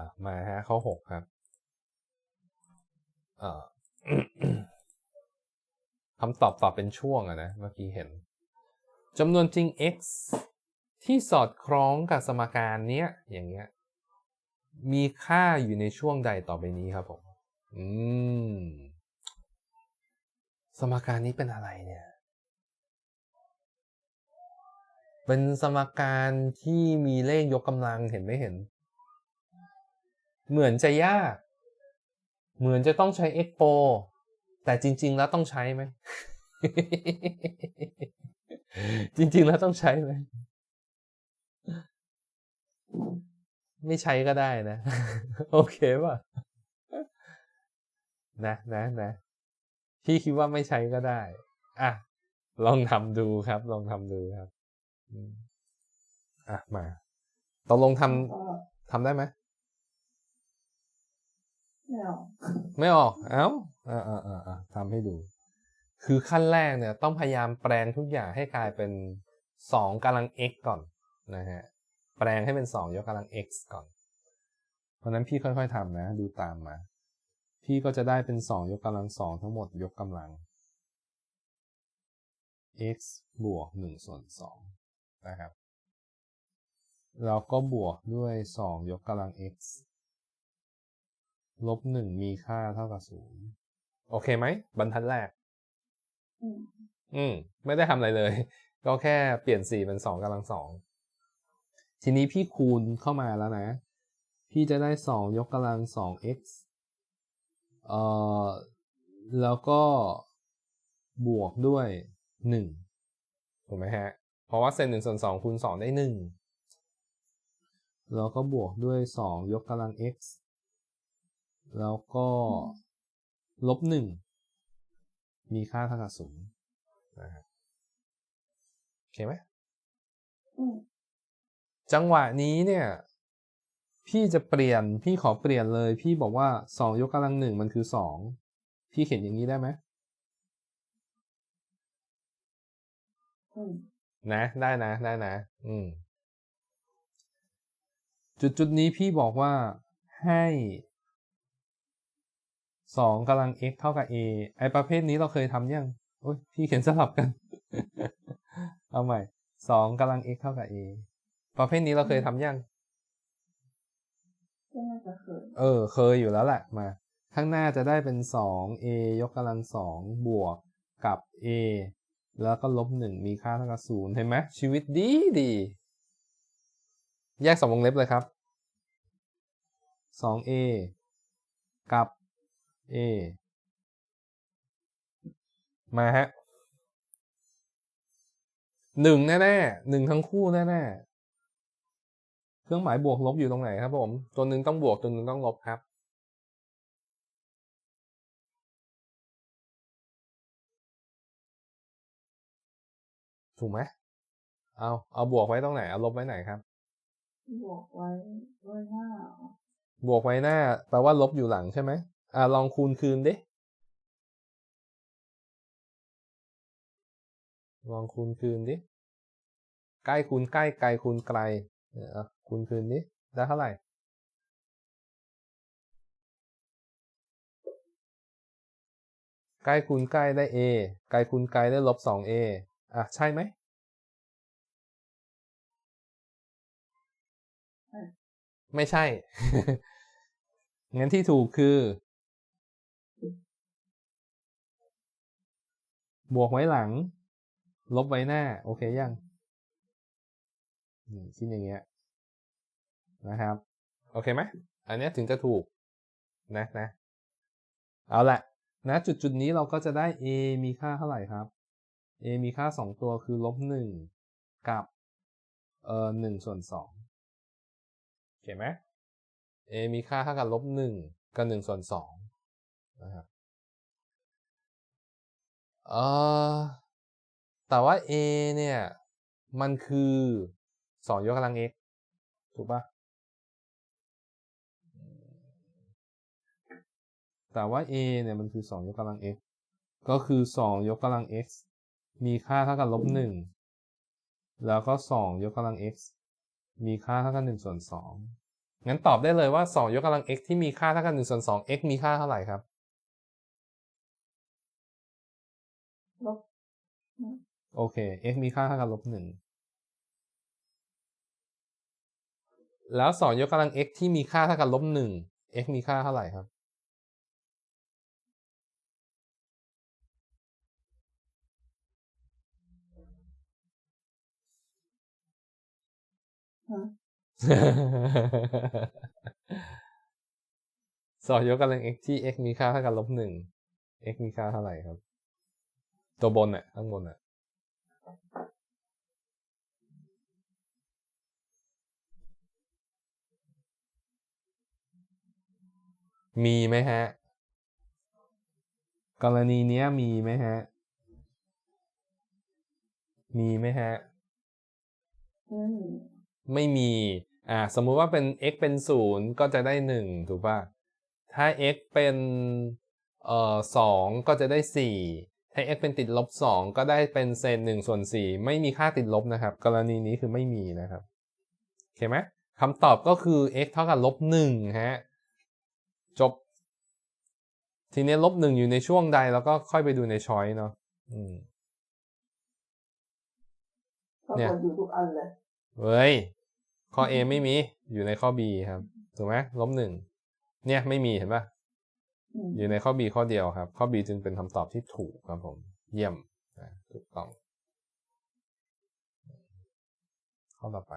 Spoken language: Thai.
อะมาฮะข้อหกครับเอ่อคำตอบตอบเป็นช่วงอะนะ เมื่อกี้เห็นจำนวนจริง x ที่สอดคล้องกับสมการเนี้ย อย่างเงี้ย มีค่าอยู่ในช่วงใดต่อไปนี้ครับผม อืม สมการนี้เป็นอะไรเนี่ย เป็นสมการที่มีเลขยกกำลังเห็นไม่เห็น เหมือนจะยาก เหมือนจะต้องใช้ expo แต่จริง ๆ แล้วต้องใช้ไหม จริง ๆ แล้วต้องใช้ไหม ไม่ใช้ก็ได้นะ โอเคป่ะ นะนะนะพี่คิดว่าไม่ใช้ก็ได้ อะ ลองทำดูครับ ลองทำดูครับ อะ มาตกลงทำทำได้ไหม ไม่ออกไม่ออกเอ้าอ่าอ่าอ่าทำให้ดู คือขั้นแรกเนี่ย ต้องพยายามแปลงทุกอย่างให้กลายเป็นสองกำลัง x ก่อนนะฮะแปลงให้เป็นสองยกกำลัง x ก่อน เพราะนั้นพี่ค่อยๆทำนะ ดูตามมา พี่ก็จะได้เป็นสองยกกำลังสองทั้งหมดยกกำลัง x บวกหนึ่งส่วนสองนะครับแล้วก็บวกด้วยสองยกกำลัง x ลบหนึ่งมีค่าเท่ากับศูนย์โอเคไหมบรรทัดแรกอืมอืม ไม่ได้ทำอะไรเลย ก็แค่เปลี่ยนสี่เป็นสองกำลังสอง ทีนี้พี่คูณเข้ามาแล้วนะ พี่จะได้สองยกกำลังสอง x เอ่อ แล้วก็บวกด้วยหนึ่งถูกไหมฮะ เพราะว่าเซนหนึ่งส่วนสองคูณสองได้หนึ่งแล้วก็บวกด้วยสองยกกำลัง x แล้วก็ลบหนึ่งมีค่าเท่ากับศูนย์นะครับโอเคไหมอืมจังหวะนี้เนี่ย พี่จะเปลี่ยนพี่ขอเปลี่ยนเลย พี่บอกว่าสองยกกำลังหนึ่งมันคือสองพี่เขียนอย่างนี้ได้ไหมอืมนะได้นะได้นะ อืม จุดจุดนี้พี่บอกว่าให้ สองกำลัง x เท่ากับ a ไอประเภทนี้เราเคยทำยังโอ้ยพี่เขียนสลับกัน เอาใหม่สองกำลัง x เท่ากับ a ประเภทนี้เราเคยทำยังก็น่าจะเคยเออ เคยอยู่แล้วแหละมา ข้างหน้าจะได้เป็น 2a ยกกำลังสองบวกกับ a แล้วก็ลบหนึ่งมีค่าเท่ากับศูนย์เห็นไหมชีวิตดีดี แยกสองวงเล็บเลยครับ 2a กับ a มาฮะหนึ่งแน่ๆหนึ่งทั้งคู่แน่ๆเครื่องหมายบวกลบอยู่ตรงไหนครับผมตัวหนึ่งต้องบวกตัวหนึ่งต้องลบครับ ถูกไหมเอาเอาบวกไว้ตรงไหนเอาลบไว้ไหนครับ บวกไว้ไว้หน้าบวกไว้หน้าแปลว่าลบอยู่หลังใช่ไหม อ่าลองคูณคืนดิลองคูณคืนดิใกล้คูณใกล้ไกลคูณไกลเนี่ยอะคูณคืนดิได้เท่าไหร่ใกล้คูณใกล้ได้ a ไกลคูณไกลได้ลบ 2a อะ ใช่ไหม ไม่ใช่ งั้นที่ถูกคือ บวกไว้หลัง ลบไว้หน้า โอเคยังคิดอย่างเงี้ยนะครับ โอเคไหมอันนี้ถึงจะถูกนะนะ เอาละนะจุดจุดนี้เราก็จะได้ a มีค่าเท่าไหร่ครับ a มีค่าสองตัวคือลบหนึ่งกับเอ่อหนึ่งส่วนสองโอเคไหม a มีค่าเท่ากับลบหนึ่งกับหนึ่งส่วนสองนะครับ เออแต่ว่า a เนี่ย มันคือสองยกกำลัง x ถูกปะแต่ว่า a เนี่ยมันคือสองยกกำลัง x ก็คือสองยกกำลัง x มีค่าเท่ากับลบหนึ่งแล้วก็สองยกกำลัง x มีค่าเท่ากับหนึ่งส่วนสองงั้นตอบได้เลยว่า2ยกกำลัง x ที่มีค่าเท่ากัน1ส่วน2 x มีค่าเท่าไหร่ครับ ลบโอเค x มีค่าเท่ากับลบหนึ่งแล้ว2ยกกำลัง x ที่มีค่าเท่ากับลบหนึ่ง x มีค่าเท่าไหร่ครับฮะสองยกกำลัง x ที่ x มีค่าเท่ากับลบหนึ่ง x มีค่าเท่าไหร่ครับ ตัวบนอะข้างบนอะมีไหมฮะ กรณีเนี้ยมีไหมฮะ มีไหมฮะไม่มีไม่มี อ่า สมมุติว่าเป็น x เป็นศูนย์ก็จะได้หนึ่งถูกป่ะ ถ้า x เป็น เอ่อสองก็จะได้สี่ ถ้า x เป็นติดลบสองก็ได้เป็นเศษหนึ่งส่วนสี่ไม่มีค่าติดลบนะครับ กรณีนี้คือไม่มีนะครับโอเคไหมคำตอบก็คือ x เท่ากับลบหนึ่งฮะจบ ทีนี้ลบหนึ่งอยู่ในช่วงใดแล้วก็ค่อยไปดูในช้อยเนาะอืมปราเนี่กยฏอยู่ทุกอันเลยเฮ้ยข้อ A ไม่มีอยู่ในข้อ B ครับถูกไหมลบหนึ่งเนี่ยไม่มีเห็นปะ อยู่ในข้อ B ข้อเดียวครับ ข้อ B จึงเป็นคำตอบที่ถูกครับผม เยี่ยมถูกต้อง ข้อต่อไป